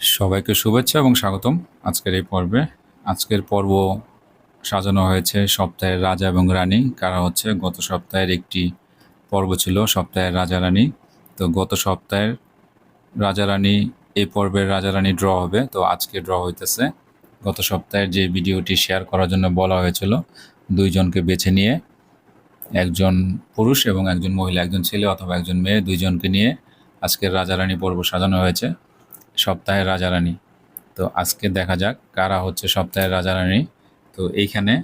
সবাইকে শুভেচ্ছা এবং স্বাগতম আজকের এই পর্বে। আজকের পর্ব সাজানো হয়েছে সপ্তাহের রাজা এবং রানী। কারা হচ্ছে? গত সপ্তাহের একটি পর্ব ছিল সপ্তাহের রাজা রানী। তো গত সপ্তাহের রাজা রানী, এই পর্বের রাজা রানী ড্র হবে। তো আজকে ড্র হইতেছে গত সপ্তাহের যে ভিডিওটি শেয়ার করার জন্য বলা হয়েছিল, দুইজনকে বেছে নিয়ে একজন পুরুষ এবং একজন মহিলা, একজন ছেলে অথবা একজন মেয়ে, দুইজনকে নিয়ে আজকের রাজা রানী পর্ব সাজানো হয়েছে। সপ্তাহের রাজা রানী তো আজকে দেখা যাক কারা হচ্ছে সপ্তাহের রাজা রানী তো এইখানে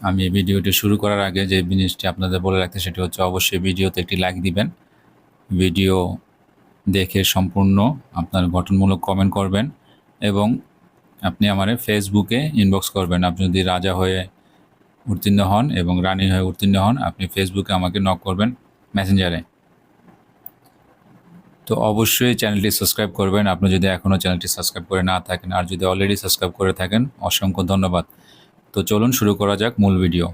আমি ভিডিওটি শুরু করার আগে যে জিনিসটি আপনাদের বলে রাখতে, সেটি হচ্ছে অবশ্যই ভিডিওতে একটি লাইক দিবেন। ভিডিও দেখে সম্পূর্ণ আপনার গঠনমূলক কমেন্ট করবেন এবং আপনি আমার ফেসবুকে ইনবক্স করবেন। আপনি যদি রাজা হয়ে উত্তীর্ণ হন এবং রানী হয়ে উত্তীর্ণ হন, আপনি ফেসবুকে আমাকে নক করবেন মেসেঞ্জারে তো অবশ্যই চ্যানেলটি সাবস্ক্রাইব করবেন। আপনি যদি এখনও চ্যানেলটি সাবস্ক্রাইব করে না থাকেন আর যদি অলরেডি সাবস্ক্রাইব করে থাকেন, অসংখ্য ধন্যবাদ। তো চলুন শুরু করা যাক মূল ভিডিও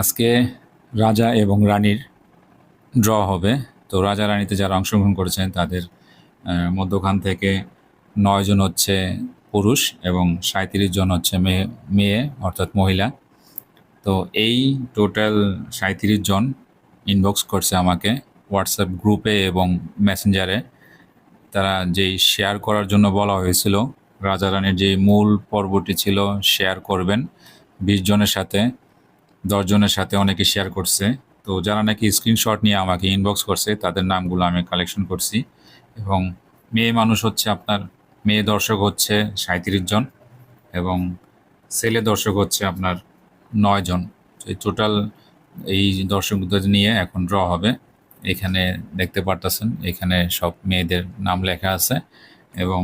আজকে রাজা এবং রানীর ড্র হবে। তো রাজা রানীতে যারা অংশগ্রহণ করেছেন, তাদের মধ্যখান থেকে নয়জন হচ্ছে পুরুষ এবং সাঁত্রিশ জন হচ্ছে মেয়ে মেয়ে অর্থাৎ মহিলা। তো এই টোটাল সাঁত্রিশ জন ইনবক্স করছে আমাকে হোয়াটসঅ্যাপ গ্রুপে এবং মেসেঞ্জারে তারা যেই শেয়ার করার জন্য বলা হয়েছিল, রাজা রানীর যে মূল পর্বটি ছিল শেয়ার করবেন। বিশ জনের সাথে, দশ জনের সাথে অনেকে শেয়ার করছে। তো যারা নাকি স্ক্রিনশট নিয়ে আমাকে ইনবক্স করছে, তাদের নামগুলো আমি কালেকশন করছি। এবং মেয়ে মানুষ হচ্ছে আপনার মেয়ে দর্শক হচ্ছে সাঁত্রিশ জন এবং ছেলে দর্শক হচ্ছে আপনার নয় জন। এই টোটাল এই দর্শকদের নিয়ে এখন ড্র হবে। এখানে দেখতে পারতেছেন, এখানে সব মেয়েদের নাম লেখা আছে এবং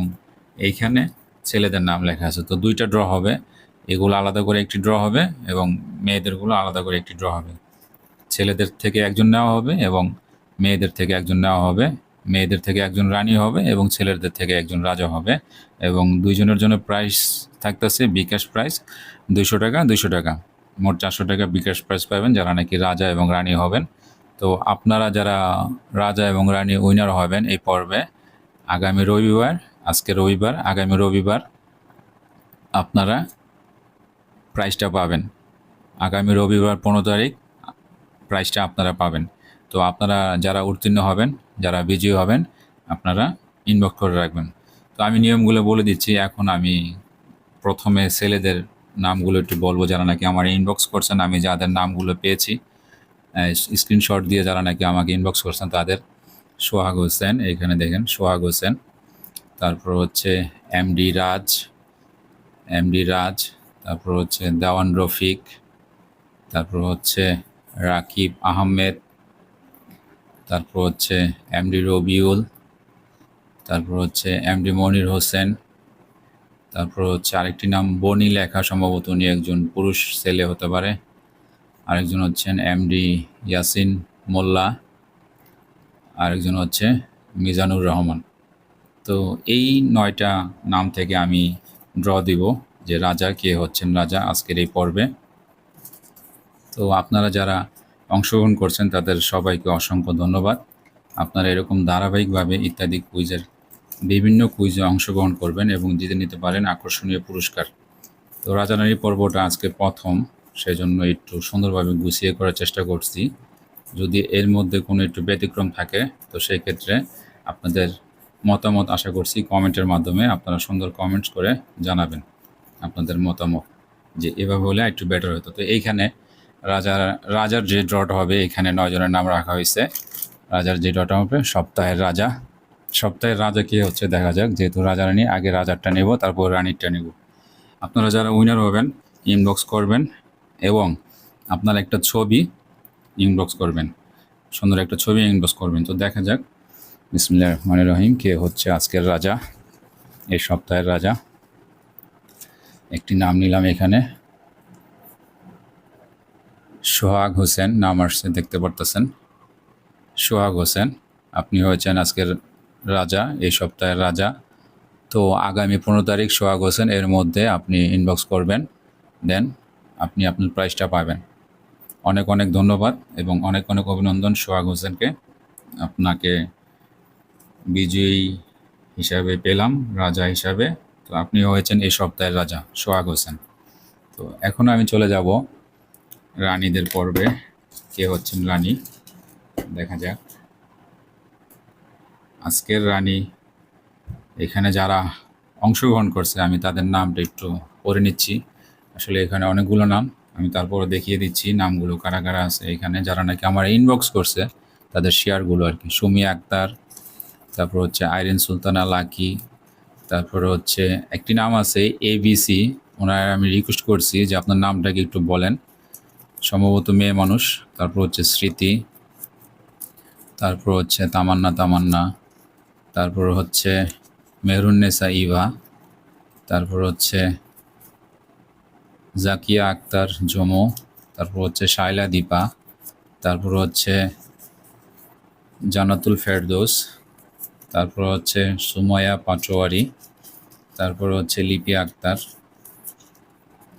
এইখানে ছেলেদের নাম লেখা আছে। তো দুইটা ড্র হবে, এগুলো আলাদা করে একটি ড্র হবে এবং মেয়েদেরগুলো আলাদা করে একটি ড্র হবে। ছেলেদের থেকে একজন নেওয়া হবে এবং মেয়েদের থেকে একজন নেওয়া হবে। মেয়েদের থেকে একজন রানী হবে এবং ছেলেদের থেকে একজন রাজা হবে এবং দুইজনের জন্য প্রাইস থাকতেছে বিকাশ প্রাইস দুইশো টাকা দুইশো টাকা। মোট চারশো টাকা বিকাশ প্রাইস পাবেন যারা নাকি রাজা এবং রানী হবেন। তো আপনারা যারা রাজা এবং রানী উইনার হবেন এই পর্বে, আগামী রবিবার, আজকে রবিবার, আগামী রবিবার আপনারা প্রাইসটা পাবেন। আগামী রবিবার পনেরো তারিখ প্রাইসটা আপনারা পাবেন। তো আপনারা যারা উত্তীর্ণ হবেন, যারা বিজয়ী হবেন, আপনারা ইনবক্স করে রাখবেন। তো আমি নিয়মগুলো বলে দিচ্ছি, এখন আমি প্রথমে ছেলেদের নামগুলো একটু বলব, যারা নাকি আমার ইনবক্স করছেন, আমি যাদের নামগুলো পেয়েছি স্ক্রিনশট দিয়ে যারা নাকি আমাকে ইনবক্স করছেন, তাদের সোহাগ হোসেন এইখানে দেখেন সোহাগ হোসেন। তারপর হচ্ছে এমডি রাজ এমডি রাজ, তারপর হচ্ছে দেওয়ান রফিক, তারপর হচ্ছে রাকিব আহমেদ তারপর হচ্ছে এমডি রবিউল, তারপর হচ্ছে এমডি মনির হোসেন, তারপর হচ্ছে আরেকটি নাম বনি লেখা, সম্ভবত উনি একজন পুরুষ ছেলে হতে পারে। আরেকজন হচ্ছেন এমডি ইয়াসিন মোল্লা, আরেকজন হচ্ছে মিজানুর রহমান। তো এই নয়টা নাম থেকে আমি ড্র দিব যে রাজা, কে হচ্ছেন রাজা আজকের এই পর্বে। তো আপনারা যারা অংশগ্রহণ করছেন, তাদের সবাইকে অসংখ্য ধন্যবাদ। আপনারা এরকম ধারাবাহিকভাবে ইত্যাদি কুইজের বিভিন্ন কুইজে অংশগ্রহণ করবেন এবং জিতে নিতে পারেন আকর্ষণীয় পুরস্কার। তো রাজারানী পর্বটা আজকে প্রথম, সেজন্য একটু সুন্দরভাবে গুছিয়ে করার চেষ্টা করছি। যদি এর মধ্যে কোনো একটু ব্যতিক্রম থাকে, তো সেই ক্ষেত্রে আপনাদের মতামত আশা করছি কমেন্টের মাধ্যমে আপনারা সুন্দর কমেন্টস করে জানাবেন আপনাদের মতামত, যে এভাবে হলে একটু বেটার হতো। তো এইখানে রাজার রাজার যে ড্রটা হবে, এখানে নয় জনের নাম রাখা হয়েছে। রাজার যে ড্রটা হবে, সপ্তাহের রাজা। সপ্তাহের রাজা কে হচ্ছে দেখা যাক, যেহেতু রাজা রানী আগে রাজারটা নেব, তারপর রানীরটা নেব। আপনারা যারা উইনার হবেন ইনবক্স করবেন এবং আপনার একটা ছবি ইনবক্স করবেন। সুন্দর একটা ছবি ইনবক্স করবেন। তো দেখা যাক বিসমিল্লাহ রহমান রহিম, কে হচ্ছে আজকের রাজা, এই সপ্তাহের রাজা। একটি নাম নিলাম এখানে। সোহাগ হোসেন নাম আসছে, দেখতে পারতেছেন? সোহাগ হোসেন, আপনি হয়েছেন আজকের রাজা, এই সপ্তাহের রাজা। তো আগামী পনেরো তারিখ সোহাগ হোসেন এর মধ্যে আপনি ইনবক্স করবেন, দেন আপনি আপনার প্রাইজটা পাবেন। অনেক অনেক ধন্যবাদ এবং অনেক অনেক অভিনন্দন সোহাগ হোসেনকে। আপনাকে বিজয়ী হিসাবে পেলাম, রাজা হিসাবে। তো আপনি হয়েছেন এই সপ্তাহের রাজা, সোহাগ হোসেন। তো এখন আমি চলে যাব রানীদের পর্বে কে হচ্ছেন রানী? দেখা যাক। আজকের রানী এখানে যারা অংশগ্রহণ করছে, আমি তাদের নামটা একটু পড়ে নিচ্ছি। আসলে এখানে অনেকগুলো নাম, আমি তারপরে দেখিয়ে দিচ্ছি নামগুলো কারা কারা আছে এখানে। যারা নাকি আমার ইনবক্স করছে, তাদের শেয়ারগুলো আর কি। সুমি আক্তার, তারপর হচ্ছে আইরিন সুলতানা লাকি, তারপরে হচ্ছে একটি নাম আছে এবিসি ওনার আমি রিকোয়েস্ট করছি যে আপনার নামটাকে একটু বলেন। সম্ভবত মেয়ে মানুষ, তারপর হচ্ছে স্মৃতি, তারপর হচ্ছে তামান্না তামান্না, তারপর হচ্ছে মেহরুন্নেসা ইভা, তারপর হচ্ছে জাকিয়া আক্তার জমো, তারপর হচ্ছে শাইলা দীপা, তারপর হচ্ছে জানাতুল ফেরদোস, তারপর হচ্ছে সুময়া পাটোয়ারি, তারপর হচ্ছে লিপি আক্তার,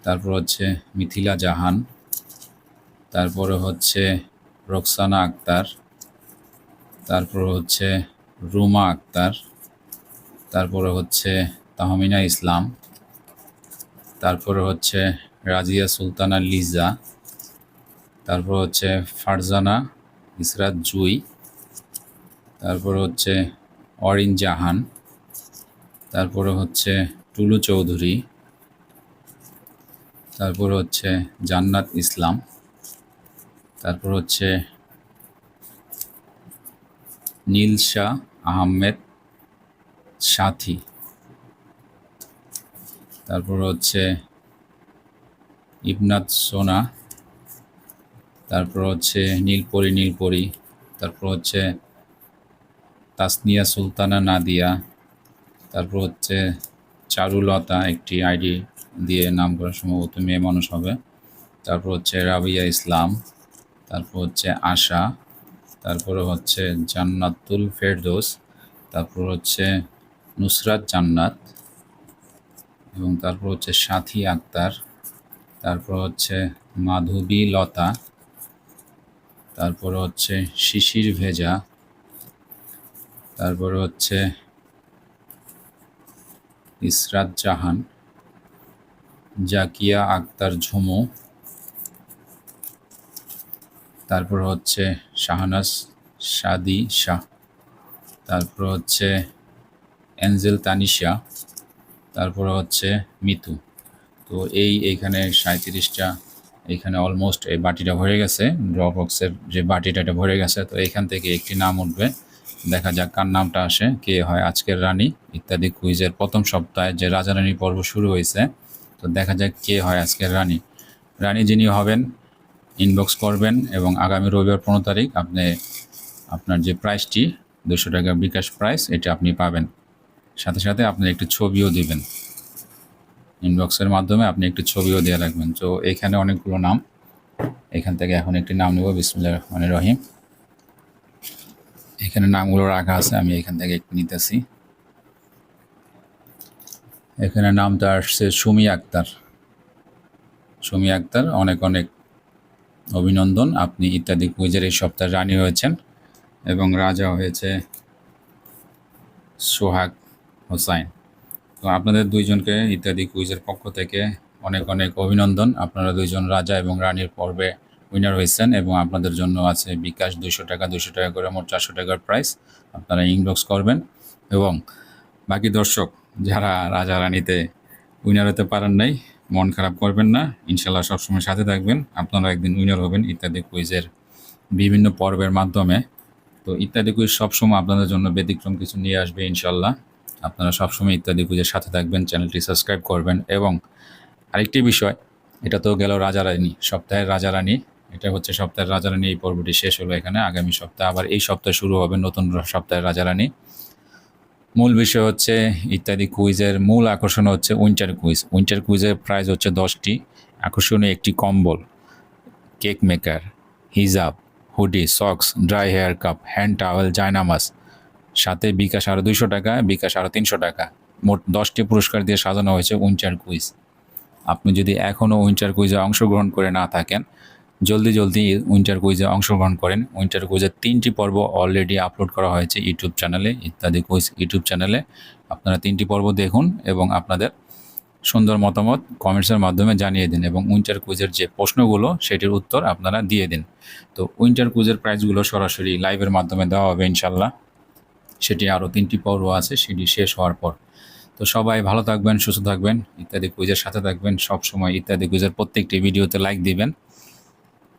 তারপর হচ্ছে মিথিলা জাহান তারপরে হচ্ছে রোকসানা আক্তার, তারপর হচ্ছে রুমা আক্তার, তারপরে হচ্ছে তাহমিনা ইসলাম, তারপরে হচ্ছে রাজিয়া সুলতানা লিজা, তারপর হচ্ছে ফারজানা ইসরাত জুই, তারপরে হচ্ছে অরিন জাহান, তারপরে হচ্ছে টুলু চৌধুরী, তারপর হচ্ছে জান্নাত ইসলাম। তারপর হচ্ছে নীলশা আহমেদ সাথী। তারপর হচ্ছে ইবনাত সোনা। তারপর হচ্ছে নীলপরি নীলপরি। তারপর হচ্ছে তাসনিয়া সুলতানা নাদিয়া। তারপর হচ্ছে চারুলতা একটি আইডি দিয়ে নাম করা সম্ভবত মেয়ে মানুষ হবে। তারপর হচ্ছে রাবিয়া ইসলাম। তারপর হচ্ছে আশা, তারপরে হচ্ছে জান্নাতুল ফেরদোস, তারপর হচ্ছে নুসরাত জান্নাত এবং তারপর হচ্ছে সাথী আক্তার, তারপর হচ্ছে মাধবী লতা, তারপর হচ্ছে শিশির ভেজা, তারপর হচ্ছে ইসরাত জাহান, জাকিয়া আক্তার ঝুমু তারপর হচ্ছে শাহনাজ সাদি শাহ তারপর হচ্ছে অ্যাঞ্জেল তানিশা তারপর হচ্ছে মিতু। তো এই এইখানে সাঁত্রিশটা এখানে অলমোস্ট এই বাটিটা ভরে গেছে। ড্র বক্সের যে বাটিটা, এটা ভরে গেছে। তো এখান থেকে একটি নাম উঠবে। দেখা যাক কার নামটা আসে, কে হয় আজকের রানী ইত্যাদি কুইজের প্রথম সপ্তাহে যে রাজা রানী পর্ব শুরু হয়েছে। তো দেখা যাক কে হয় আজকের রানী। রানী যিনি হবেন ইনবক্স করবেন এবং আগামী রবিবার পনেরো তারিখ আপনি আপনার যে প্রাইসটি দুশো টাকা বিকাশ প্রাইস এটা আপনি পাবেন। সাথে সাথে আপনি একটি ছবিও দিবেন। ইনবক্সের মাধ্যমে আপনি একটি ছবিও দিয়ে রাখবেন। তো এখানে অনেকগুলো নাম। এখান থেকে এখন একটি নাম নেব বিসমুল্লাহ রহমান রহিম। এখানে নামগুলো রাখা আছে, আমি এখান থেকে একটু নিতেছি। এখানে নামটা আসছে সুমি আক্তার। সুমি আক্তার অনেক অনেক অভিনন্দন। আপনি ইত্যাদি কুইজের এই সপ্তাহে রানী হয়েছেন এবং রাজা হয়েছে সোহাগ হোসাইন। তো আপনাদের দুইজনকে ইত্যাদি কুইজের পক্ষ থেকে অনেক অনেক অভিনন্দন। আপনারা দুইজন রাজা এবং রানীর পর্বে উইনার হয়েছেন এবং আপনাদের জন্য আছে বিকাশ দুশো টাকা দুশো টাকা করে মোট চারশো টাকার প্রাইস আপনারা ইনবক্স করবেন এবং বাকি দর্শক যারা রাজা রানীতে উইনার হতে পারেন নাই মন খারাপ করবেন না। ইনশাল্লাহ সবসময় সাথে থাকবেন। আপনারা একদিন উইনার হবেন ইত্যাদি কুইজের বিভিন্ন পর্বের মাধ্যমে। তো ইত্যাদি কুইজ সবসময় আপনাদের জন্য ব্যতিক্রম কিছু নিয়ে আসবে ইনশাল্লাহ। আপনারা সবসময় ইত্যাদি কুইজের সাথে থাকবেন, চ্যানেলটি সাবস্ক্রাইব করবেন এবং আরেকটি বিষয়, এটা তো গেল রাজা রানী, সপ্তাহের রাজা রানী। এটা হচ্ছে সপ্তাহের রাজা রানী, এই পর্বটি শেষ হলো এখানে। আগামী সপ্তাহে আবার এই সপ্তাহে শুরু হবে নতুন সপ্তাহের রাজা রানী। মূল বিষয় হচ্ছে ইত্যাদি কুইজের মূল আকর্ষণ হচ্ছে উইন্টার কুইজ। উইন্টার কুইজের প্রাইস হচ্ছে দশটি। আকর্ষণীয় একটি কম্বল, কেক মেকার, হিজাব, hoodie socks dry hair cup hand towel জায়নামাস সাথে বিকাশ আরও দুইশো টাকা, বিকাশ আরও তিনশো টাকা। মোট দশটি পুরস্কার দিয়ে সাজানো হয়েছে উইন্টার কুইজ। আপনি যদি এখনও উইন্টার কুইজে অংশগ্রহণ করে না থাকেন জলদি জলদি উইন্টার কুইজে অংশগ্রহণ করেন। উইন্টার কুইজের তিনটি পর্ব অলরেডি আপলোড করা হয়েছে ইউটিউব চ্যানেলে, ইত্যাদি কুইজ ইউটিউব চ্যানেলে। আপনারা তিনটি পর্ব দেখুন এবং আপনাদের সুন্দর মতামত কমেন্টসের মাধ্যমে জানিয়ে দিন এবং উইন্টার কুইজের যে প্রশ্নগুলো, সেটির উত্তর আপনারা দিয়ে দিন। তো উইন্টার কুইজের প্রাইজগুলো সরাসরি লাইভের মাধ্যমে দেওয়া হবে ইনশাল্লাহ সেটি আরও তিনটি পর্ব আছে, সেটি শেষ হওয়ার পর। তো সবাই ভালো থাকবেন, সুস্থ থাকবেন, ইত্যাদি কুইজের সাথে থাকবেন। সব সময় ইত্যাদি কুইজের প্রত্যেকটি ভিডিওতে লাইক দিবেন।